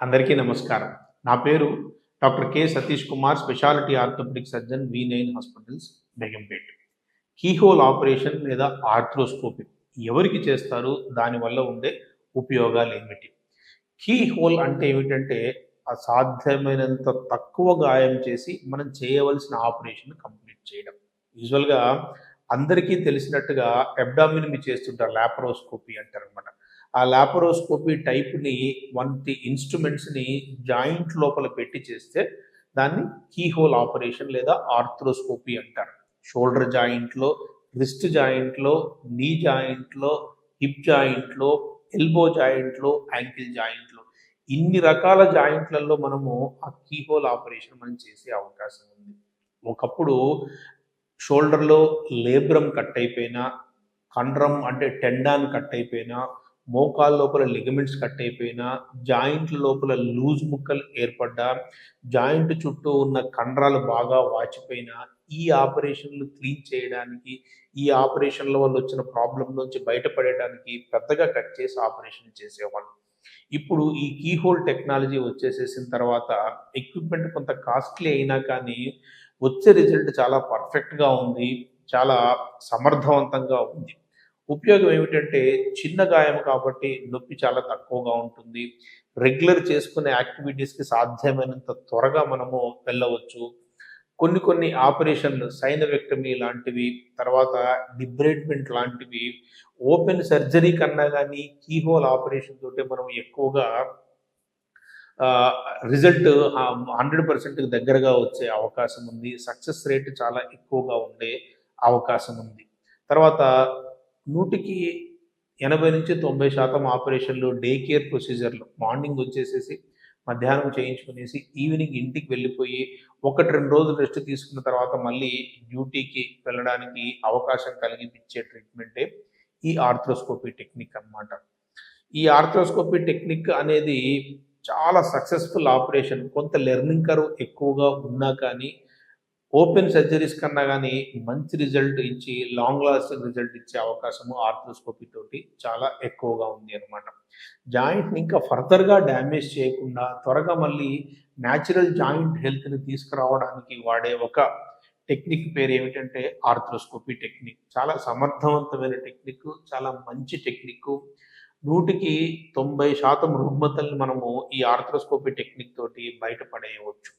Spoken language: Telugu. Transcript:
అందరికీ నమస్కారం. నా పేరు doctor K Satish Kumar speciality orthopaedic surgeon V nine hospitals Begumpet. Keyhole operation లేదా ఆర్థ్రోస్కోపీ ఎవరికి చేస్తారు? దానివల్ల ఉండే ఉపయోగాలు ఏమిటి? కీహోల్ అంటే ఏమిటంటే అసాధ్యమైనంత తక్కువ గాయం చేసి మనం చేయవలసిన ఆపరేషన్ కంప్లీట్ చేయడం. యూజువల్గా అందరికీ తెలిసినట్టుగా అబ్డామిన్ మీ చేస్తుంటారు ల్యాప్రోస్కోపీ అంటారు అనమాట ఆ లాపరోస్కోపీ టైప్ని వంటి ఇన్స్ట్రుమెంట్స్ని జాయింట్ లోపల పెట్టి చేస్తే దాన్ని కీహోల్ ఆపరేషన్ లేదా ఆర్థ్రోస్కోపీ అంటారు. షోల్డర్ జాయింట్లో రిస్ట్ జాయింట్లో నీ జాయింట్లో హిప్ జాయింట్లో ఎల్బో జాయింట్లో యాంకిల్ జాయింట్లో ఇన్ని రకాల జాయింట్లలో మనము ఆ కీహోల్ ఆపరేషన్ మనం చేసే అవకాశం ఉంది. ఒకప్పుడు షోల్డర్లో లేబ్రమ్ కట్ అయిపోయినా కండ్రం అంటే టెండాన్ కట్ అయిపోయినా మోకాల లోపల లిగమెంట్స్ కట్ అయిపోయినా జాయింట్ల లోపల లూజ్ ముక్కలు ఏర్పడ్డా జాయింట్ చుట్టూ ఉన్న కండరాలు బాగా వాచిపోయినా ఈ ఆపరేషన్లు క్లీన్ చేయడానికి ఈ ఆపరేషన్ల వల్ల వచ్చిన ప్రాబ్లం నుంచి బయటపడేయడానికి పెద్దగా కట్ చేసి ఆపరేషన్ చేసేవాళ్ళు. ఇప్పుడు ఈ కీహోల్ టెక్నాలజీ వచ్చేసేసిన తర్వాత ఎక్విప్మెంట్ కొంత కాస్ట్లీ అయినా కానీ వచ్చే రిజల్ట్ చాలా పర్ఫెక్ట్గా ఉంది చాలా సమర్థవంతంగా ఉంది. ఉపయోగం ఏమిటంటే చిన్న గాయం కాబట్టి నొప్పి చాలా తక్కువగా ఉంటుంది. రెగ్యులర్ చేసుకునే యాక్టివిటీస్కి సాధ్యమైనంత త్వరగా మనము వెళ్ళవచ్చు. కొన్ని కొన్ని ఆపరేషన్లు సైనవెక్టమీ లాంటివి తర్వాత డిబ్రేట్మెంట్ లాంటివి ఓపెన్ సర్జరీ కన్నా కానీ కీహోల్ ఆపరేషన్ తోటే మనం ఎక్కువగా రిజల్ట్ హండ్రెడ్ పర్సెంట్ దగ్గరగా వచ్చే అవకాశం ఉంది. సక్సెస్ రేట్ చాలా ఎక్కువగా ఉండే అవకాశం ఉంది. తర్వాత నూటికి ఎనభై నుంచి తొంభై శాతం ఆపరేషన్లు డే కేర్ ప్రొసీజర్లు. మార్నింగ్ వచ్చేసేసి మధ్యాహ్నం చేయించుకునేసి ఈవినింగ్ ఇంటికి వెళ్ళిపోయి ఒకటి రెండు రోజులు రెస్ట్ తీసుకున్న తర్వాత మళ్ళీ డ్యూటీకి వెళ్ళడానికి అవకాశం కలిగించే ట్రీట్మెంటే ఈ ఆర్థ్రోస్కోపీ టెక్నిక్ అన్నమాట. ఈ ఆర్థ్రోస్కోపీ టెక్నిక్ అనేది చాలా సక్సెస్ఫుల్ ఆపరేషన్. కొంత లెర్నింగ్ కర్వ్ ఎక్కువగా ఉన్నా కానీ ఓపెన్ సర్జరీస్ కన్నా కానీ మంచి రిజల్ట్ ఇచ్చి లాంగ్ లాస్టింగ్ రిజల్ట్ ఇచ్చే అవకాశము ఆర్థ్రోస్కోపీ తోటి చాలా ఎక్కువగా ఉంది అనమాట జాయింట్ని ఇంకా ఫర్దర్గా డ్యామేజ్ చేయకుండా త్వరగా మళ్ళీ న్యాచురల్ జాయింట్ హెల్త్ని తీసుకురావడానికి వాడే ఒక టెక్నిక్ పేరు ఏమిటంటే ఆర్థ్రోస్కోపీ టెక్నిక్. చాలా సమర్థవంతమైన టెక్నిక్ చాలా మంచి టెక్నిక్. నూటికి తొంభై శాతం రుగ్మతల్ని మనము ఈ ఆర్థ్రోస్కోపీ టెక్నిక్ తోటి బయటపడేయవచ్చు.